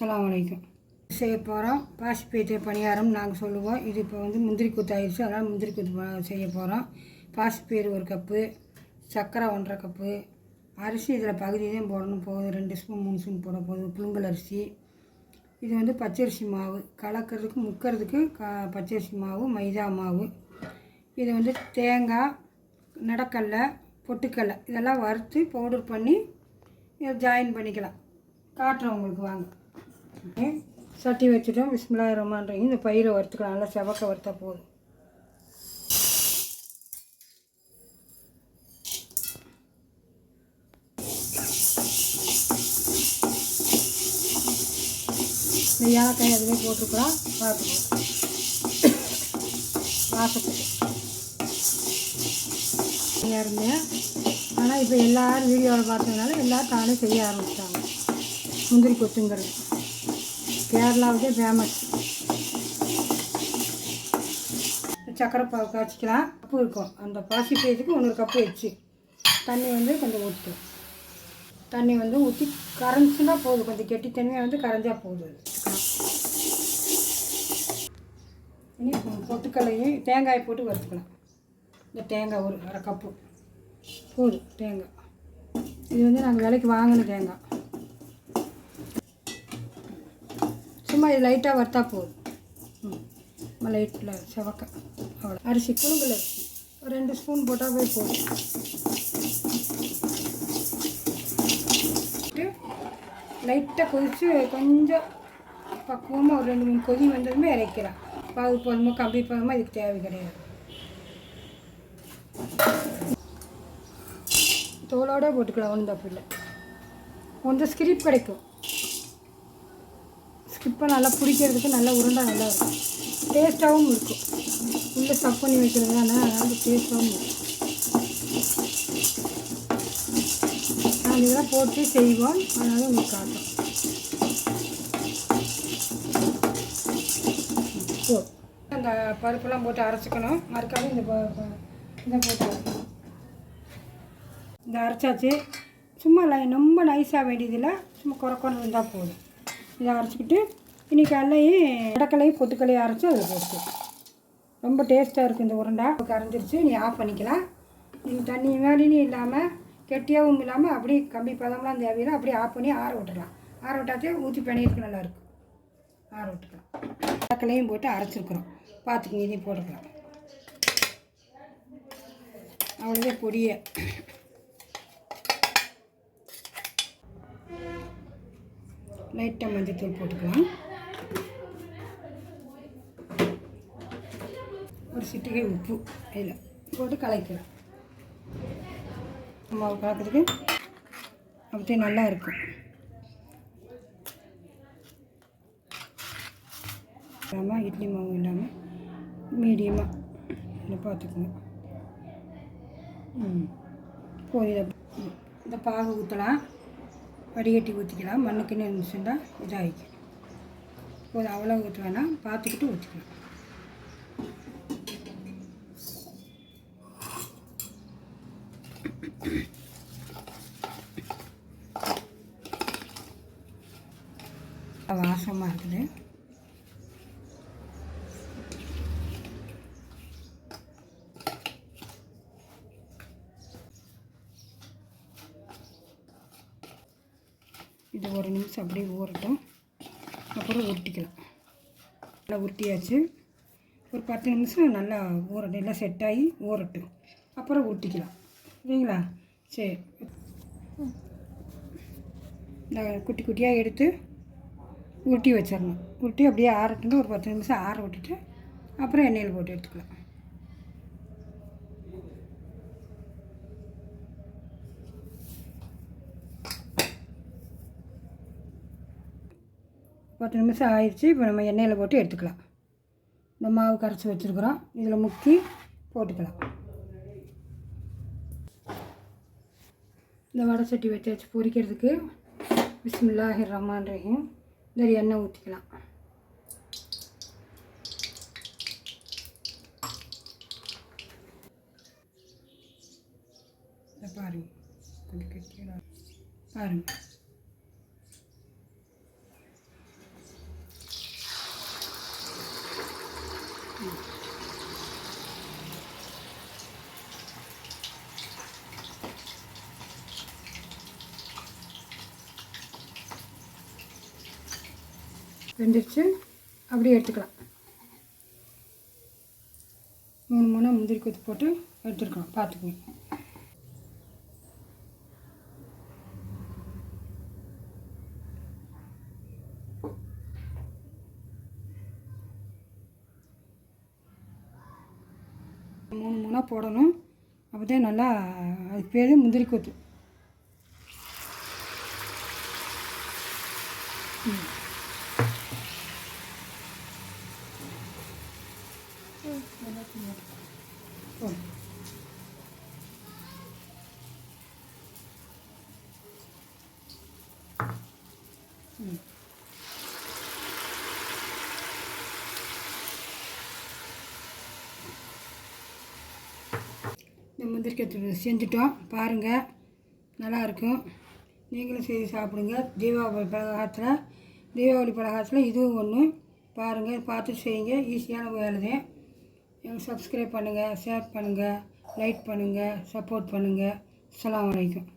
அஸ்லாம் வலைக்கம் செய்ய போகிறோம் பாசிப்பேட்டை பணியாரம் நாங்கள் சொல்லுவோம். இது இப்போ வந்து முந்திரி கொத்து ஆயிடுச்சு. அதனால் முந்திரி கொத்து செய்ய போகிறோம் பாசிப்பயிறு ஒரு கப்பு சர்க்கரை ஒன்றரை கப்பு அரிசி இதில் பகுதி தான் போடணும். போகுது ரெண்டு ஸ்பூன் மூணு ஸ்பூன் போட போகுது புழுங்கல் அரிசி. இது வந்து பச்சரிசி மாவு. கலக்கிறதுக்கு முக்கிறதுக்கு க பச்சரிசி மாவு மைதா மாவு. இது வந்து தேங்காய் நடக்கடலை பொட்டுக்கடலை இதெல்லாம் வறுத்து பவுடர் பண்ணி ஜாயின் பண்ணிக்கலாம். காட்டுறேன் உங்களுக்கு வாங்க. சட்டி வச்சுட்டோம். பிஸ்மில்லா ரமான்றீங்க இந்த பயிரை வறுத்துக்கலாம். நல்லா செவக்க வறுத்தா போதும். இந்த ஏலக்காய் அதுவே போட்டுருக்குறோம் பார்த்துக்கலாம். வாசத்துக்கு. இருந்தேன் ஆனால் இப்போ எல்லோரும் வீடியோவில் பார்த்ததுனால எல்லா தானே செய்ய ஆரம்பிச்சிட்டாங்க. முந்திரி கொத்துங்கிறது. கேரளாவுக்கே ஃபேமஸ் சக்கரை பாவு காய்ச்சிக்கலாம். கப்பு இருக்கும். அந்த பாசி பேஜுக்கு ஒன்று கப்பு வச்சு. தண்ணி வந்து கொஞ்சம் ஊற்று தண்ணி வந்து ஊற்றி கரைஞ்சுனா போதும். கொஞ்சம் கெட்டி தண்ணியாக வந்து கரைஞ்சா போதும். இனி பொட்டுக்கல்லையும் தேங்காயை போட்டு வறுத்துக்கலாம் இந்த தேங்காய் ஒரு அரை கப்பு. போதும். தேங்காய். இது வந்து நாங்கள் விலைக்கு வாங்கின தேங்காய். சும்மா இது லைட்டாக வறுத்தா போதும். ம். லைட்டில் செவக்க. அவ்வளோ அரிசி புழுங்கல் அரிசி. ஒரு ரெண்டு ஸ்பூன் போட்டால் போய் போதும். லைட்டாக கொதித்து கொஞ்சம் பக்குவமாக ஒரு ரெண்டு மூணு கொதி வந்ததுமே இறக்கலாம் பாகு போதுமோ கம்பி போதுமோ இதுக்கு தேவை கிடையாது. தோலோட போட்டுக்கலாம் ஒன்றும் தப்பு இல்லை கொஞ்சம் ஸ்கிரிப் கிடைக்கும். ஸ்கிப்பை நல்லா பிடிக்கிறதுக்கு நல்லா உருண்டை நல்லா இருக்கும். டேஸ்ட்டாகவும் இருக்கும். உள்ளே ஸ்டப் பண்ணி வைக்கிறது தானே டேஸ்ட்டாகவும் இருக்கும். நாங்கள் இதெல்லாம் போட்டு செய்வோம். அதனால உங்களுக்கு காட்டும். அந்த பருப்பெல்லாம் போட்டு அரைச்சிக்கணும். மறுக்காம இந்த ப- இதை போட்டு அரைக்கணும். இந்த அரைச்சாச்சு. சும்மா லை ரொம்ப நைஸாக வேண்டியதில்லை. சும்மா குறை குறை இருந்தால் போதும். இதை அரைச்சிக்கிட்டு இன்றைக்கி கடலையும் இடக்கலையும் பொத்துக்கலையும் அரைச்சி அதில் போட்டு. ரொம்ப டேஸ்ட்டாக இருக்குது இந்த உருண்டை. கரைஞ்சிருச்சு நீ ஆஃப் பண்ணிக்கலாம். நீ தண்ணி மாதிரின்னு இல்லாமல் கெட்டியாகவும் இல்லாமல் அப்படியே கம்பி பதம்லாம் தேவையில்லை அப்படியே ஆஃப் பண்ணி ஆற விட்டுடலாம். ஆற விட்டாத்தே ஊற்றி பிணையிறதுக்கு நல்லாயிருக்கும் ஆற விட்டுக்கலாம். இடக்கலையும் போட்டு அரைச்சிருக்குறோம். பார்த்துக்குங்க இதையும் போட்டுக்கலாம். அவ்வளோதான் பொடியை. லைட்டாக மஞ்சத்தூள் போட்டுக்கலாம். ஒரு சிட்டிகை உப்பு அதில் போட்டு கலக்கலாம் மாவு கலக்கிறதுக்கு அப்படியே நல்லா இருக்கும். இல்லாமல் இட்லி மாவு இல்லாமல் மீடியமாக இதை பார்த்துக்கோங்க. ம். இந்த பாகு ஊற்றலாம் வடிகட்டி ஊற்றிக்கலாம் மண்ணுக்குன்னு இருந்துச்சுன்னா இதாகிக்கும். போதும் அவ்வளோ ஊற்ற வேணாம். பார்த்துக்கிட்டு ஊற்றிக்கலாம் வாசமாக இருக்குது. இது ஒரு நிமிஷம் அப்படியே ஊறட்டும். அப்புறம் உருட்டிக்கலாம். நல்லா உருட்டியாச்சு. ஒரு பத்து நிமிஷம் நல்லா ஊறட்டும் எல்லாம் செட் ஆகி ஊறட்டும். அப்புறம் உருட்டிக்கலாம். சரிங்களா சரி. இந்த குட்டி குட்டியாக எடுத்து உருட்டி வச்சிடணும். உருட்டி அப்படியே ஆறட்டுங்க ஒரு பத்து நிமிஷம் ஆற விட்டுட்டு அப்புறம் எண்ணெயில் போட்டு எடுத்துக்கலாம். பத்து நிமிஷம் ஆயிடுச்சு இப்போ நம்ம எண்ணெயில் போட்டு எடுத்துக்கலாம். இந்த மாவு கரைச்சி வச்சுருக்குறோம். இதில் முக்கி போட்டுக்கலாம். இந்த வடை சட்டி வச்சு வச்சு பொரிக்கிறதுக்கு பிஸ்மில்லாஹிர் ரஹ்மான் ரஹீம் இந்த எண்ணெய் ஊற்றிக்கலாம். பாருங்க. கொஞ்சம் கெட்டியாக பாருங்க. வெந்துருச்சு. அப்படியே எடுத்துக்கலாம். மூணு மூணாக முந்திரி கொத்து போட்டு எடுத்துருக்கலாம். பார்த்துக்குங்க. மூணு மூணாக போடணும். அப்படியே நல்லா அது பேர் முந்திரி கொத்து. ம். போடு. ம். இந்த முந்திரி கொத்து செஞ்சுட்டோம். பாருங்கள் நல்லாயிருக்கும். நீங்களும் செய்து சாப்பிடுங்க. தீபாவளி பலகாரத்தில் தீபாவளி பலகாரத்தில் இதுவும் ஒன்று பாருங்கள் பார்த்து செய்யுங்க. ஈஸியான வேலை தான் எங்களுக்கு சப்ஸ்கிரைப் பண்ணுங்கள் ஷேர் பண்ணுங்கள் லைக் பண்ணுங்கள் சப்போர்ட் பண்ணுங்கள் அஸ்ஸலாமு வரைக்கும்